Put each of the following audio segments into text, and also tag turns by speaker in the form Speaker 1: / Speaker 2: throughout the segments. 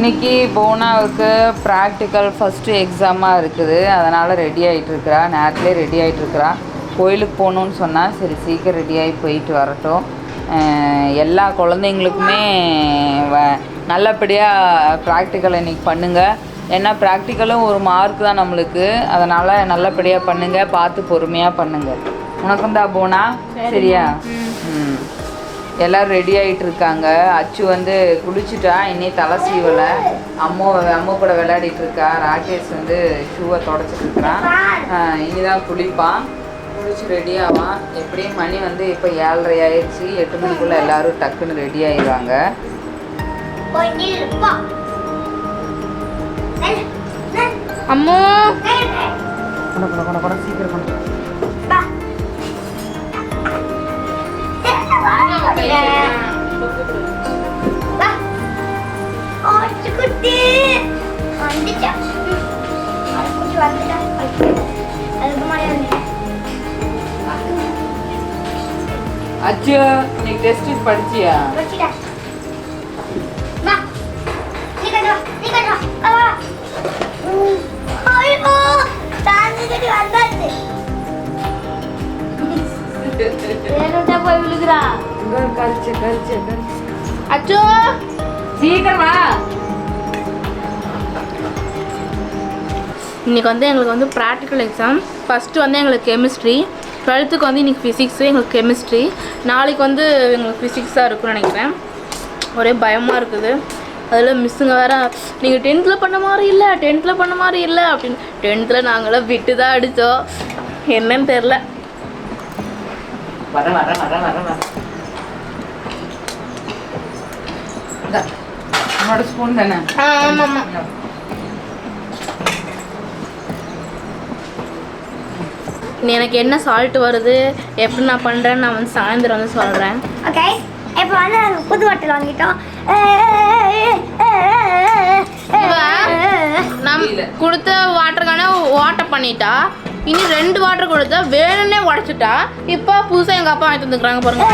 Speaker 1: இன்னைக்கு போனாவுக்கு practical first எக்ஸாமாக இருக்குது. அதனால் ரெடி ஆகிட்டு இருக்கிறா நேரத்துலேயே ரெடி ஆகிட்டு இருக்கிறா கோயிலுக்கு போகணுன்னு சொன்னால் சரி சீக்கிரம் ரெடியாகி போயிட்டு வரட்டும். எல்லா குழந்தைங்களுக்குமே வ- நல்லபடியாக ப்ராக்டிக்கல் இன்னைக்கு பண்ணுங்கள் ஏன்னா ப்ராக்டிக்கலும் ஒரு மார்க் தான் நம்மளுக்கு. அதனால் நல்லபடியாக பண்ணுங்கள் பார்த்து பொறுமையாக பண்ணுங்கள் உனக்கும் தான் போனா? சரியா? எல்லாரும் ரெடி ஆகிட்டு இருக்காங்க அச்சு வந்து குளிச்சுட்டா இன்னி தலை சீவலை. அம்மோ அம்மா கூட விளையாடிட்டு இருக்கா. ராகேஷ் வந்து ஷூவை தொடச்சிட்டு இருக்கிறான். இனிதான் குளிப்பான். குளிச்சு ரெடி ஆவான். எப்படியும் மணி வந்து இப்போ ஏழரை ஆயிடுச்சு. எட்டு மணிக்குள்ளே எல்லாரும் டக்குன்னு ரெடி ஆயிடுவாங்க.
Speaker 2: அம்மோ!
Speaker 1: சீக்கிரம் கொண்டு
Speaker 2: போய் விழுகிறா
Speaker 1: கரிச்சு கரிச்சு
Speaker 2: அச்சோ
Speaker 1: சீக்கிரம் வா.
Speaker 2: இன்னைக்கு வந்து எங்களுக்கு வந்து ப்ராக்டிக்கல் எக்ஸாம் ஃபஸ்ட்டு வந்து எங்களுக்கு கெமிஸ்ட்ரி டுவெல்த்துக்கு வந்து இன்னைக்கு ஃபிசிக்ஸு எங்களுக்கு கெமிஸ்ட்ரி நாளைக்கு வந்து எங்களுக்கு ஃபிசிக்ஸாக இருக்கும்னு நினைக்கிறேன். ஒரே பயமாக இருக்குது. அதில் மிஸ்ஸுங்க வேற நீங்கள் டென்த்தில் பண்ண மாதிரி இல்லை டென்த்தில் பண்ண மாதிரி இல்லை அப்படின்னு. டென்த்தில் நாங்களாம் விட்டு தான் அடித்தோம் என்னன்னு தெரில
Speaker 1: வர வர வர வர வர. இந்தா, உன்னோட ஸ்பூன் தானே?
Speaker 2: ஆமாம் ஆமாம் எனக்கு என்ன சால்ட் வருது எப்படி நான் பண்ணுறேன்னு நான் வந்து சாயந்தரம் வந்து சொல்கிறேன்
Speaker 3: ஓகே இப்போ வந்து நாங்கள் புது பாட்டில் வாங்கிட்டோம்
Speaker 2: நம். கொடுத்த வாட்டருக்கான ஓட்ட பண்ணிட்டா இனி ரெண்டு வாட்டர் கொடுத்தா வேணும்னே உடச்சிட்டா இப்போ புதுசாக எங்கள் அப்பா வாங்கிட்டு வந்துக்கிறாங்க பாருங்க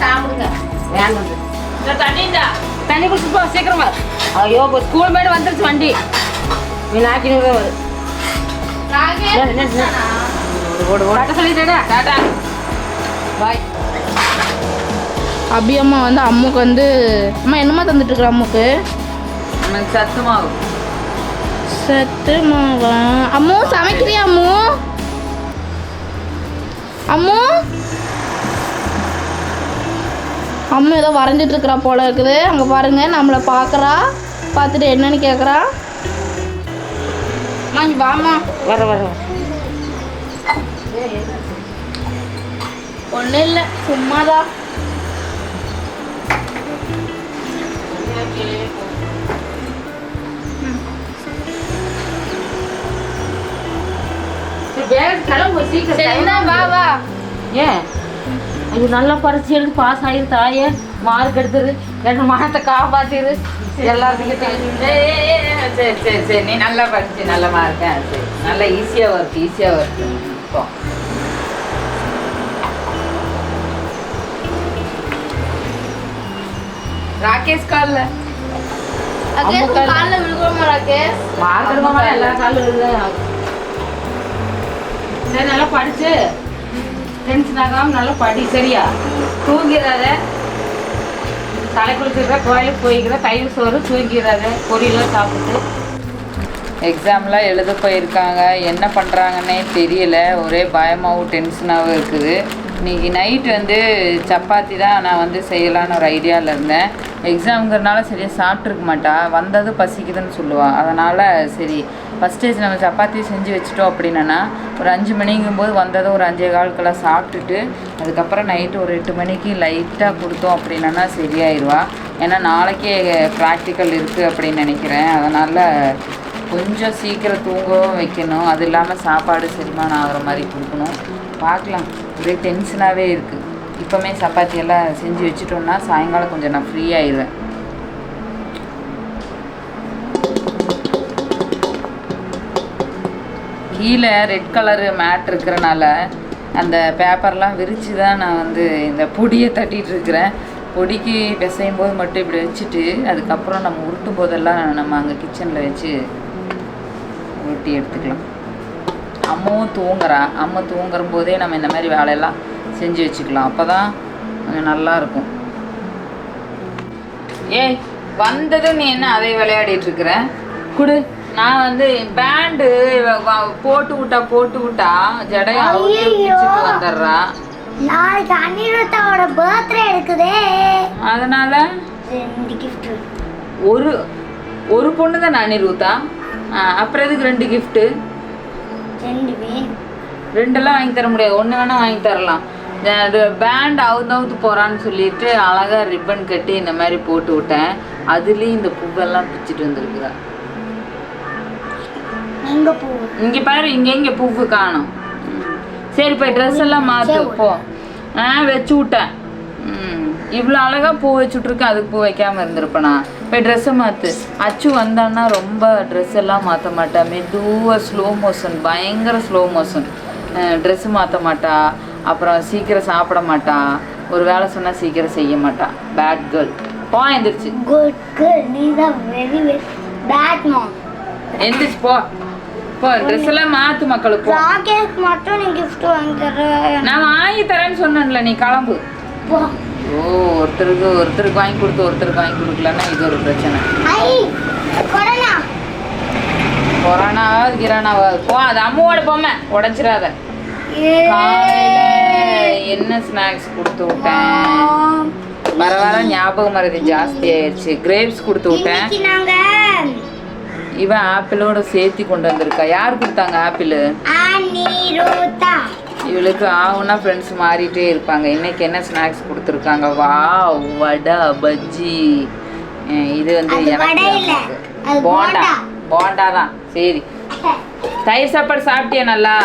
Speaker 4: சாப்பிடுங்க தண்ணிண்டா தண்ணி குடிச்சு போ சீக்கிரமா ஐயோ இப்போ ஸ்கூல் மேடு வந்துருச்சு வண்டி நீ நாக்கி நூறு வருது பாய்
Speaker 2: அபி அம்மா வந்து அம்முக்கு வந்து அம்மா என்னம்மா தந்துட்டு இருக்கிற அம்முக்கு
Speaker 1: சத்து மாவு
Speaker 2: சத்து மாவா அம்மு சமைக்கிறியா அம்மு அம்மு அம்மு ஏதோ வரைஞ்சிட்டு இருக்கிறா போல இருக்குது அங்கே பாருங்க நம்மளை பார்க்குறா பார்த்துட்டு என்னன்னு கேட்குறா வாம்மா
Speaker 4: வர வர
Speaker 2: ஒன்றும் இல்லை சும்மாதான்
Speaker 4: ஏன்? இது நல்லா பரிச்சு எழுதி பாஸ் ஆயிரு தாயே. மார்க் எடுத்துரு. ரெண்டு மாதத்தை காப்பாத்திரு.
Speaker 1: ஏய், சரி சரி சரி. நீ நல்லா படிச்சு நல்லமா இருக்கேன் சரி. நல்லா ஈஸியாக ஒர்க் ஈஸியாக ஒர்க் இப்போ ராகேஷ் காலில்?
Speaker 2: காலில் விழுகுறோமா ராகேஷ்?
Speaker 4: எல்லா காலும் சரி நல்லா படிச்சு. டென்ஷன் நல்லா படி சரியா? தூங்கிறாத தலை குளிச்சுக்கிற கோயிலுக்கு போய்க்கிற தயிர் சோறு தூங்கிறாத பொரியெல்லாம் சாப்பிட்டு.
Speaker 1: எக்ஸாம்லாம் எழுத போயிருக்காங்க. என்ன பண்ணுறாங்கன்னே தெரியல. ஒரே பயமாகவும் டென்ஷனாகவும் இருக்குது. இன்னைக்கு நைட் வந்து சப்பாத்தி தான் நான் வந்து செய்யலான்னு ஒரு ஐடியாவில் இருந்தேன். எக்ஸாம்ங்கிறனால சரியாக சாப்பிட்ருக்க மாட்டா. வந்தது பசிக்குதுன்னு சொல்லுவாள் அதனால் சரி ஃபஸ்ட் ஸ்டேஜ் நம்ம சப்பாத்தி செஞ்சு வச்சுட்டோம் அப்படின்னா ஒரு அஞ்சு மணிங்கும்போது வந்ததும் ஒரு அஞ்சே காலுக்கெல்லாம் சாப்பிட்டுட்டு அதுக்கப்புறம் நைட்டு ஒரு எட்டு மணிக்கு லைட்டாக கொடுத்தோம் அப்படின்னா சரியாயிடுவா ஏன்னா நாளைக்கே ப்ராக்டிக்கல் இருக்குது அப்படின்னு நினைக்கிறேன். அதனால் கொஞ்சம் சீக்கிரம் தூங்கவும் வைக்கணும். அது இல்லாமல் சாப்பாடு செரிமானம் ஆகிற மாதிரி கொடுக்கணும். பார்க்கலாம். ஒரே டென்ஷனாகவே இருக்குது இப்போமே சப்பாத்தி எல்லாம் செஞ்சு வச்சுட்டோம்னா சாயங்காலம் கொஞ்சம் நான் ஃப்ரீ ஆயிடுவேன். கீழே ரெட் கலரு மேட் இருக்கிறனால அந்த பேப்பர்லாம் விரித்து தான் நான் வந்து இந்த பொடியை தட்டிகிட்டு இருக்கிறேன். பொடிக்கு பிசையும் போது மட்டும் இப்படி வச்சுட்டு அதுக்கப்புறம் நம்ம உருட்டும் போதெல்லாம் நம்ம அங்கே கிச்சனில் வச்சு உருட்டி எடுத்துக்கலாம். அம்மாவும் தூங்குறா. அம்மா தூங்குற போதே நம்ம இந்த மாதிரி வேலையெல்லாம் செஞ்சு வச்சுக்கலாம். அப்போ தான் கொஞ்சம் நல்லா இருக்கும். ஏய் வந்ததும் நீ என்ன அதை விளையாடிட்டு இருக்கிற? குடு. நான் வந்து பேண்டு போட்டு விட்டா போட்டு விட்டா ஜடைய பிடிச்சிட்டு வந்துடுறா.
Speaker 3: நாளைக்கு அனிருத்தாவோட பர்த்டே இருக்குதே
Speaker 1: அதனால?
Speaker 3: ரெண்டு gift.
Speaker 1: ஒரு ஒரு பொண்ணு தான் அனிருத்தா? அப்புறம் எதுக்கு ரெண்டு கிஃப்ட்டு
Speaker 3: ரெண்டு வேணும்.
Speaker 1: ரெண்டெல்லாம் வாங்கி தர முடியாது. ஒன்று வேணால் வாங்கி தரலாம். பேண்ட் அவுத்து அவுத்து போகிறான்னு சொல்லிட்டு அழகாக ரிப்பன் கட்டி இந்த மாதிரி போட்டு விட்டேன். அதுலேயும் இந்த பூவெல்லாம் பிச்சுட்டு வந்திருக்குறா. இங்கே பாரு இங்கே இங்கே பூவு காணும். சரி போய் ட்ரெஸ் எல்லாம் மாற்று போ. ஆ வச்சு விட்டேன். இவ்வளோ அழகாக பூ வச்சு விட்ருக்கேன் அதுக்கு பூ வைக்காமல் இருந்திருப்பேனா போய் ட்ரெஸ்ஸை மாற்று அச்சு வந்தான்னா ரொம்ப ட்ரெஸ் எல்லாம் மாற்ற மாட்டா. மெதுவாக ஸ்லோ மோஷன் பயங்கர ஸ்லோ மோஷன் ட்ரெஸ்ஸு மாற்ற மாட்டா. அப்புறம் சீக்கிரம் சாப்பிட மாட்டா. ஒரு வேலை சொன்னால் சீக்கிரம் செய்ய மாட்டா. பேட் கேர்ள் போ எந்திரிச்சு.
Speaker 3: குட் குட் நீ தான் வெரி வெரி பேட் மாம்
Speaker 1: எந்திரிச்சு போ. போ ட்ரெஸ் எல்லாம் மாற்று மக்களுக்கு
Speaker 3: ராகேஷ் மட்டும் நீ gift வாங்கி தர
Speaker 1: நான் வாங்கி தரேன்னு சொன்னேன்ல நீ கிளம்பு.
Speaker 3: போ.
Speaker 1: ஓ ஒருத்தருக்கு ஒருத்தருக்கு வாங்கி கொடுத்து ஒருத்தருக்கு வாங்கி கொடுக்கலன்னா இது ஒரு பிரச்சனை.
Speaker 3: ஐ கொரோனா.
Speaker 1: கொரோனாவாது கிரானாவாது போ அது அம்மாவோட பொம்மை. உடைச்சிடாத. காலையில என்ன ஸ்நாக்ஸ் கொடுத்து விட்டேன்? வர வர ஞாபக மருதி ஜாஸ்தி ஆயிடுச்சு கிரேப்ஸ் கொடுத்து விட்டேன். இவன் ஆப்பிளோட சேர்த்தி கொண்டு வந்திருக்கா. யார் கொடுத்தாங்க ஆப்பிள்? இவளுக்கு ஆகுனா ஃப்ரெண்ட்ஸ் மாறிட்டே இருப்பாங்க. இன்னைக்கு என்ன ஸ்நாக்ஸ் கொடுத்துருக்காங்க? வா வடை பஜ்ஜி. இது வந்து எனக்கு போண்டா.
Speaker 3: போண்டா.
Speaker 1: தான். சரி. தயிர் சாப்பாடு சாப்பிட்டியா நல்லா?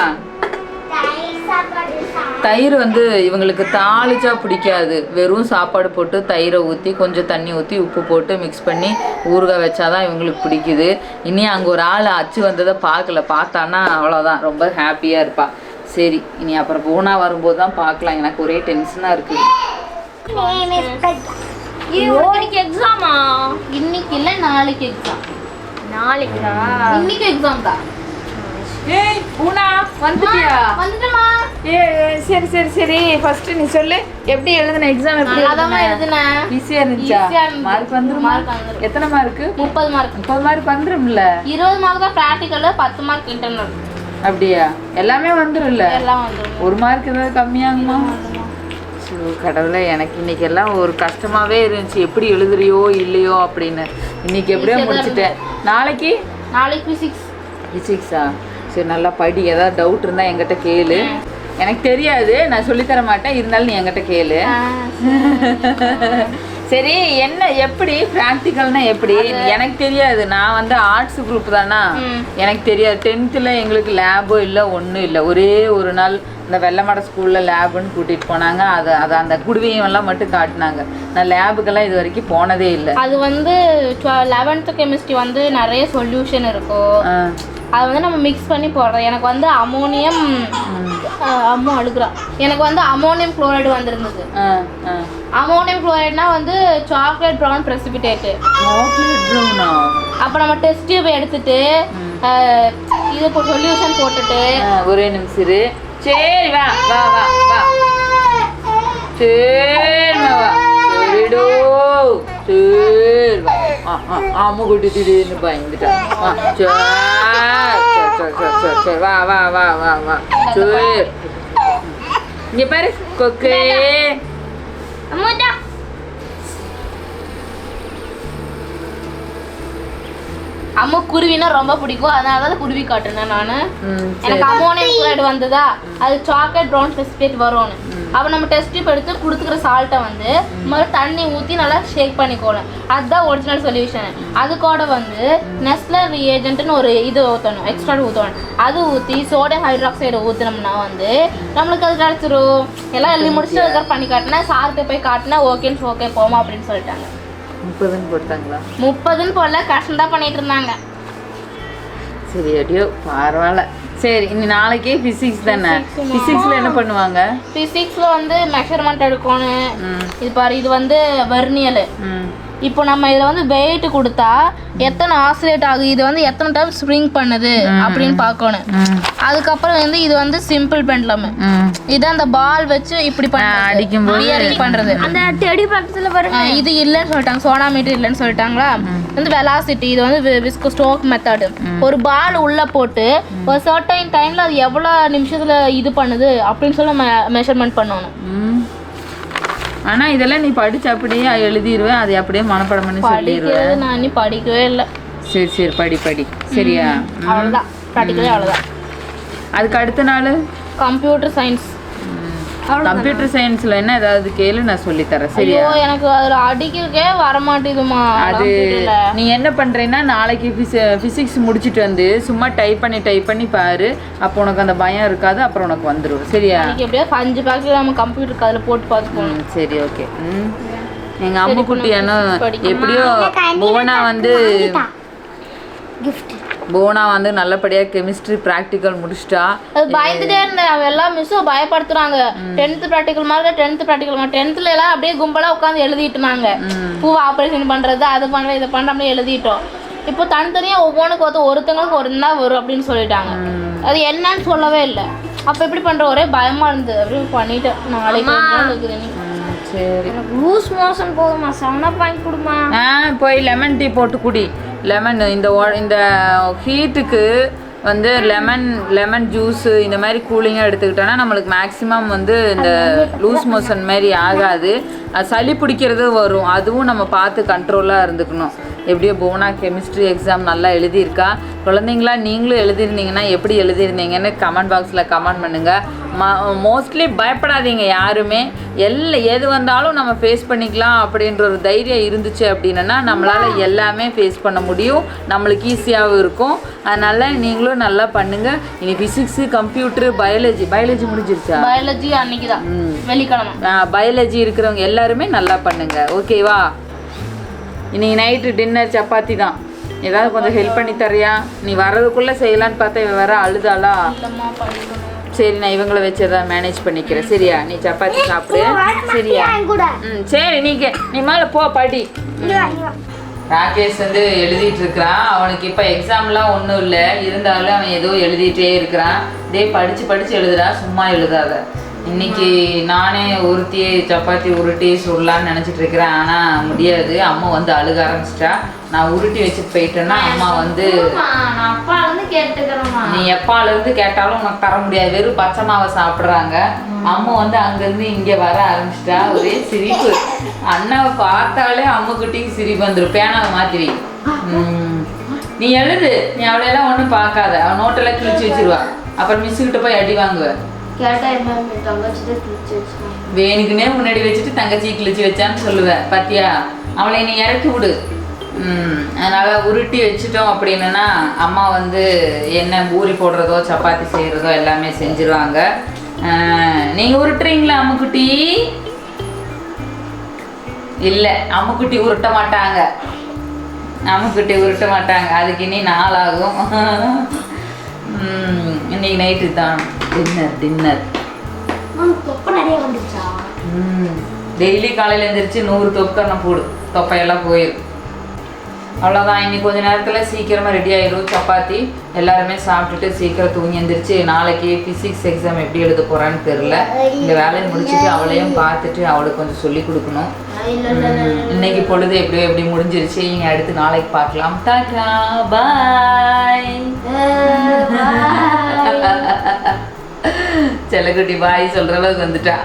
Speaker 3: தயிர்
Speaker 1: வந்து இவங்களுக்கு தாளிச்சா பிடிக்காது. வெறும் சாப்பாடு போட்டு தயிரை ஊற்றி கொஞ்சம் தண்ணி ஊற்றி உப்பு போட்டு மிக்ஸ் பண்ணி ஊறுகாய் வச்சாதான் இவங்களுக்கு பிடிக்குது. இனி அங்கே ஒரு ஆள் அச்சு வந்ததை பார்க்கல. பார்த்தான்னா அவ்வளோதான் ரொம்ப ஹாப்பியாக இருப்பா. சரி இனி அப்புறம் பூனா வரும்போது தான் பார்க்கலாம். எனக்கு ஒரே டென்ஷனாக இருக்குது
Speaker 2: எக்ஸாமா இன்னைக்கு இல்லை நாளைக்கு எக்ஸாம் நாளைக்கா? இன்னைக்கு எக்ஸாம் தான்.
Speaker 1: ஏய் பூனா வந்துட்டியா?
Speaker 2: வந்துட்டமா
Speaker 1: ஏ சரி சரி சரி. ஃபர்ஸ்ட் நீ சொல்லு எப்படி எழுதுன எக்ஸாம் எப்படி
Speaker 2: நல்லாதாம்மா எழுதுனேன்
Speaker 1: ஈஸியாக இருந்துச்சா. மார்க் வந்துருமா?
Speaker 2: வந்துரும்.
Speaker 1: எத்தனை மார்க்கு
Speaker 2: முப்பது மார்க்
Speaker 1: முப்பது மார்க் வந்துரும்ல?
Speaker 2: இருபது மார்க் தான் ப்ராக்டிக்கல் பத்து மார்க் இன்டர்னல்
Speaker 1: அப்படியா? எல்லாமே வந்துரும்ல?
Speaker 2: எல்லாம் வந்துடும்
Speaker 1: ஒரு மார்க் ஏதாவது கம்மியாகுமா? கடவுளே எனக்கு இன்னைக்கு எல்லாம் ஒரு கஷ்டமாவே இருந்துச்சு. எப்படி எழுதுறியோ இல்லையோ அப்படின்னு. இன்னைக்கு எப்படியோ முடிச்சிட்டேன். நாளைக்கு?
Speaker 2: நாளைக்கு ஃபிசிக்ஸ்
Speaker 1: ஃபிசிக்ஸா சரி நல்லா படி ஏதாவது டவுட் இருந்தால் என்கிட்ட கேளு. எனக்கு தெரியாது நான் சொல்லித்தர மாட்டேன். இருந்தாலும் நீ என்கிட்ட கேளு. சரி. என்ன எப்படி? ப்ராக்டிக்கல்னா எப்படி? எனக்கு தெரியாது. நான் வந்து ஆர்ட்ஸ் குரூப் தானா. எனக்கு தெரியாது. டென்த்தில் எங்களுக்கு லேபோ இல்லை ஒன்றும் இல்லை. ஒரே ஒரு நாள் இந்த வெள்ளமட ஸ்கூலில் லேபுன்னு கூட்டிகிட்டு போனாங்க. அது அது அந்த குடுவையும் எல்லாம் மட்டும் காட்டினாங்க. நான் லேபுக்கெல்லாம் இது வரைக்கும் போனதே இல்லை.
Speaker 2: அது வந்து லெவன்த்து கெமிஸ்ட்ரி வந்து நிறைய சொல்யூஷன் இருக்கும். அது வந்து நம்ம மிக்ஸ் பண்ணி போடுறோம். எனக்கு வந்து அமோனியம் அம்மோ அழுகுறா. எனக்கு வந்து அமோனியம் குளோரைடு வந்திருந்தது. அமோனியம் குளோரைட்னா வந்து சாக்லேட் ப்ரௌன்
Speaker 1: ப்ரௌனா
Speaker 2: அப்போ நம்ம டெஸ்ட் டியூப் எடுத்துட்டு இது இப்போ சொல்யூஷன் போட்டுட்டு.
Speaker 1: ஒரே நிமிஷம் இரு. சரி வா வா வா வா. சரிம்மா வா. சரிடோ. சரி. அம்மா குட்டி திடீர்னு பயந்துட்டேன் சரி வா வா வா வா வா சரி இங்கே பாரு கொக்கு
Speaker 2: அம்மா குருவினா ரொம்ப பிடிக்கும் அதனால தான் குருவி காட்டுனேன் நான் எனக்கு அமோனியம் வந்ததா அது சாக்லேட் ப்ரௌன் precipitate வரும்னு அப்போ நம்ம டெஸ்ட் டியூப் எடுத்து கொடுத்துக்கிற சால்ட்டை வந்து முதல்ல தண்ணி ஊற்றி நல்லா ஷேக் பண்ணிக்கோணும் அதுதான் ஒரிஜினல் சொல்யூஷன் அது கூட வந்து நெஸ்லர் ரியேஜென்ட்னு ஒரு இது ஊற்றணும் எக்ஸ்ட்ரா ஊற்றணும் அது ஊற்றி சோடியம் ஹைட்ராக்சைடு ஊற்றினோம்னா வந்து நம்மளுக்கு அது கிடச்சிரும். எல்லாம் எழுதி முடிச்சுட்டு அதுக்கப்புறம் பண்ணி காட்டினேன் சார்கிட்ட போய் காட்டினா ஓகேன்னு ஓகே போமா அப்படின்னு சொல்லிட்டாங்க.
Speaker 1: முப்பதுன்னு போட்டாங்களா?
Speaker 2: முப்பதுன்னு போடல கஷ்டம் தான் பண்ணிட்டு இருந்தாங்க.
Speaker 1: சரி அடியோ பரவாயில்ல. சரி இனி நாளைக்கே பிசிக்ஸ் தானே?
Speaker 2: Physics-மா.
Speaker 1: பிசிக்ஸ்ல என்ன பண்ணுவாங்க?
Speaker 2: ஃபிசிக்ஸில் வந்து மெஷர்மெண்ட் எடுக்கணும்.
Speaker 1: ம்.
Speaker 2: இது பாரு இது வந்து வெர்னியல்
Speaker 1: ம்.
Speaker 2: இப்போ நம்ம இதில் வந்து வெயிட் கொடுத்தா எத்தனை ஆசிலேட் ஆகுது? இது வந்து எத்தனை டைம் ஸ்ப்ரிங் பண்ணுது? அப்படின்னு பார்க்கணும். அதுக்கப்புறம் வந்து இது வந்து சிம்பிள் பெண்ட்லம்
Speaker 1: ம்.
Speaker 2: இது அந்த பால் வச்சு இப்படி Bearing பண்றது.
Speaker 3: அந்த டெடி பக்கத்துல
Speaker 2: இது இல்லைன்னு சொல்லிட்டாங்க. சோனாமீட்டர் இல்லைன்னு சொல்லிட்டாங்களா? வந்து வெலாசிட்டி இது வந்து விஸ்கோ ஸ்டோக் மெத்தடு ஒரு பால் உள்ள போட்டு ஒரு சர்டைன் டைம்ல அது எவ்வளோ நிமிஷத்துல இது பண்ணுது அப்படின்னு சொல்லி மெஷர்மெண்ட் பண்ணணும்.
Speaker 1: ம். ஆனா இதெல்லாம் நீ படிச்சு அப்படியே எழுதிடுவேன் அதை அப்படியே மனப்பாடம் பண்ணி சொல்லிடுவேன்
Speaker 2: நான் இன்னும் படிக்கவே இல்லை.
Speaker 1: சரி சரி படி படி. சரியா?
Speaker 2: அவ்வளோதான் ப்ராக்டிக்கலே அவ்வளோதான்
Speaker 1: அதுக்கு அடுத்த நாள்?
Speaker 2: கம்ப்யூட்டர் சயின்ஸ்
Speaker 1: கம்ப்யூட்டர் சயின்ஸ்ல என்ன ஏதாவது கேளு நான் சொல்லி தரேன் சரியா
Speaker 2: எனக்கு அதில் அடிக்கிறதுக்கே வரமாட்டேதுமா.
Speaker 1: அது நீ என்ன பண்றேன்னா நாளைக்கு பிசிக்ஸ் முடிச்சிட்டு வந்து சும்மா டைப் பண்ணி டைப் பண்ணி பாரு. அப்போ உனக்கு அந்த பயம் இருக்காது அப்புறம் உனக்கு வந்துடும் சரியா?
Speaker 2: எப்படியோ அஞ்சு பேக்கெட் நம்ம கம்ப்யூட்டருக்கு அதில் போட்டு பார்த்துக்கோணும்
Speaker 1: சரி ஓகே எங்க அம்மா குட்டி அண்ணா
Speaker 2: படிக்கணுமா?
Speaker 1: எப்படியோ புவனா வந்து
Speaker 3: கிஃப்ட்
Speaker 1: புவனா வந்து நல்லபடியா கெமிஸ்ட்ரி ப்ராக்டிக்கல் முடிச்சிட்டா.
Speaker 2: அது பயந்துட்டே இருந்தேன் அவன் எல்லா மிஸ்ஸும் பயப்படுத்துறாங்க. டென்த் ப்ராக்டிக்கல் மாதிரி டென்த் ப்ராக்டிக்கல் மாதிரி. டென்த்ல எல்லாம் அப்படியே கும்பலா உட்காந்து எழுதிட்டு இருந்தாங்க பூ ஆப்ரேஷன் பண்றது அது பண்றது இதை பண்ற அப்படியே எழுதிட்டோம். இப்போ தனித்தனியா ஒவ்வொன்றுக்கு ஒருத்த ஒருத்தங்களுக்கு ஒரு தான் வரும் அப்படின்னு சொல்லிட்டாங்க. அது என்னன்னு சொல்லவே இல்லை. அப்ப எப்படி பண்ற? ஒரே பயமா இருந்தது. அப்படியே பண்ணிட்டேன் நாளைக்கு
Speaker 1: சரி.
Speaker 3: எனக்கு லூஸ் மோஷன் போதுமா செவன் அப் வாங்கி கொடுமா
Speaker 1: ஆ போய் லெமன் டீ போட்டு குடி. லெமன் இந்த இந்த ஹீட்டுக்கு வந்து லெமன் லெமன் ஜூஸு இந்த மாதிரி கூலிங்காக எடுத்துக்கிட்டோன்னா நம்மளுக்கு மேக்ஸிமம் வந்து இந்த லூஸ் மோஷன் மாதிரி ஆகாது. அது சளி பிடிக்கிறது வரும். அதுவும் நம்ம பார்த்து கண்ட்ரோலாக இருந்துக்கணும். எப்படியோ போனா கெமிஸ்ட்ரி எக்ஸாம் நல்லா எழுதியிருக்கா. குழந்தைங்களா நீங்களும் எழுதியிருந்தீங்கன்னா எப்படி எழுதியிருந்தீங்கன்னு கமெண்ட் பாக்ஸில் கமெண்ட் பண்ணுங்கள் மோஸ்ட்லி பயப்படாதீங்க யாருமே. எல்லா எது வந்தாலும் நம்ம ஃபேஸ் பண்ணிக்கலாம் அப்படின்ற ஒரு தைரியம் இருந்துச்சு அப்படின்னா நம்மளால் எல்லாமே ஃபேஸ் பண்ண முடியும். நம்மளுக்கு ஈஸியாகவும் இருக்கும். அதனால் நீங்களும் நல்லா பண்ணுங்கள் இனி ஃபிசிக்ஸு கம்ப்யூட்டரு பயாலஜி பயாலஜி முடிஞ்சிருச்சா?
Speaker 2: பயாலஜி அன்னைக்கு தான் வெள்ளிக்கிழமை.
Speaker 1: பயாலஜி இருக்கிறவங்க எல்லாருமே நல்லா பண்ணுங்க. ஓகேவா இன்னைக்கு நைட்டு டின்னர் சப்பாத்தி தான். ஏதாவது கொஞ்சம் ஹெல்ப் பண்ணி தரியா நீ வர்றதுக்குள்ளே செய்யலான்னு பார்த்தா இவ வேற அழுதாளா? சரி நான் இவங்கள வச்சு ஏதாவது மேனேஜ் பண்ணிக்கிறேன். சரியா? நீ சப்பாத்தி சாப்பிடு. சரியா? ம் சரி நீங்க நீ மேலே போ படி.
Speaker 3: இங்க வா, இங்க வா.
Speaker 1: ராகேஷ் வந்து எழுதிட்டு இருக்கிறான். அவனுக்கு இப்போ எக்ஸாம்லாம் ஒன்றும் இல்லை. இருந்தாலும் அவன் ஏதோ எழுதிட்டே இருக்கிறான். டேய் படித்து படித்து எழுதுடா. சும்மா எழுதாத. இன்னைக்கு நானே உருட்டி சப்பாத்தி உருட்டி சுடலான்னு நினச்சிட்டு இருக்கிறேன். ஆனால் முடியாது. அம்மா வந்து அழுக ஆரம்பிச்சிட்டா. நான் உருட்டி வச்சுட்டு போயிட்டேன்னா அம்மா வந்து நீ எப்பால இருந்து கேட்டாலும் உனக்கு தர முடியாது. வெறும் பச்சை மாவை சாப்பிட்றாங்க. அம்மா வந்து அங்கேருந்து இங்கே வர ஆரம்பிச்சிட்டா. ஒரே சிரிப்பு. அண்ணாவை பார்த்தாலே அம்முக்கிட்டையும் சிரிப்பு வந்துடும் பேனாவை மாற்றி. நீ எழுது. நீ அவளையெல்லாம் ஒன்றும் பார்க்காத. அவன் நோட்டெல்லாம் கிழிச்சு வச்சிருவா. அப்புறம் மிஸ்ஸுக்கிட்ட போய் அடி வாங்குவ.
Speaker 2: கேட்டால் என்ன தங்கச்சிட்டு கிழிச்சு வச்சுக்கோங்க
Speaker 1: வேணுக்குனே முன்னாடி வச்சுட்டு தங்கச்சி கிழிச்சு வச்சான்னு சொல்லுவேன் பாத்தியா? அவளை நீ இறக்கி விடு. அதனால் உருட்டி வச்சுட்டோம் அப்படின்னா அம்மா வந்து என்ன பூரி போடுறதோ சப்பாத்தி செய்கிறதோ எல்லாமே செஞ்சுருவாங்க. நீங்கள் உருட்டுறீங்களா அம்முக்குட்டி? இல்லை அம்முக்குட்டி உருட்ட மாட்டாங்க. அம்முக்குட்டி உருட்ட மாட்டாங்க. அதுக்கு இனி நாளாகும். ஆகும் இன்னைக்கு நைட்டு தான் டின்னர் டின்னர் டெய்லி காலையில் எழுந்திரிச்சு நூறு தொப்பை போடு தொப்பையெல்லாம் போயிடும் அவ்வளோதான் இன்னைக்கு கொஞ்ச நேரத்தில் சீக்கிரமாக ரெடி ஆயிடும் சப்பாத்தி எல்லாருமே சாப்பிட்டுட்டு சீக்கிரம் தூங்கி எந்திரிச்சு நாளைக்கு ஃபிசிக்ஸ் எக்ஸாம் எப்படி எழுத போகிறான்னு தெரில இந்த வேலையை முடிச்சுட்டு அவளையும் பார்த்துட்டு அவளுக்கு கொஞ்சம் சொல்லி கொடுக்கணும். இன்னைக்கு பொழுது எப்படியோ எப்படி முடிஞ்சிருச்சு. இங்கே அடுத்து நாளைக்கு பார்க்கலாம். Tata bye. செல்லக்குட்டி பாய் சொல்கிற அளவுக்கு வந்துட்டா.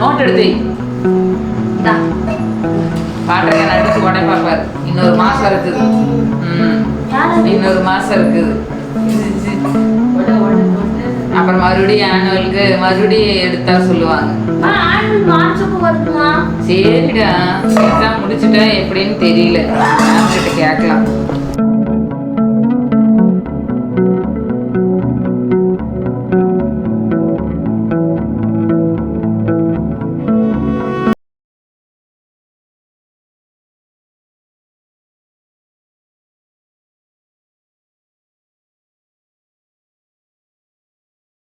Speaker 1: நோட் எடுத்து. பாட்டுங்க நடிச்சு உடனே பார்ப்பாரு. இன்னொரு மாசம் இருக்குது. ம். இன்னொரு மாசம் இருக்குது. அப்புறம் மறுபடியும் ஆனுவலுக்கு மறுபடியும் எடுத்தா சொல்லுவாங்க. சரிடா எக்ஸாம் முடிச்சுட்டா எப்படின்னு தெரியல. கேட்கலாம்.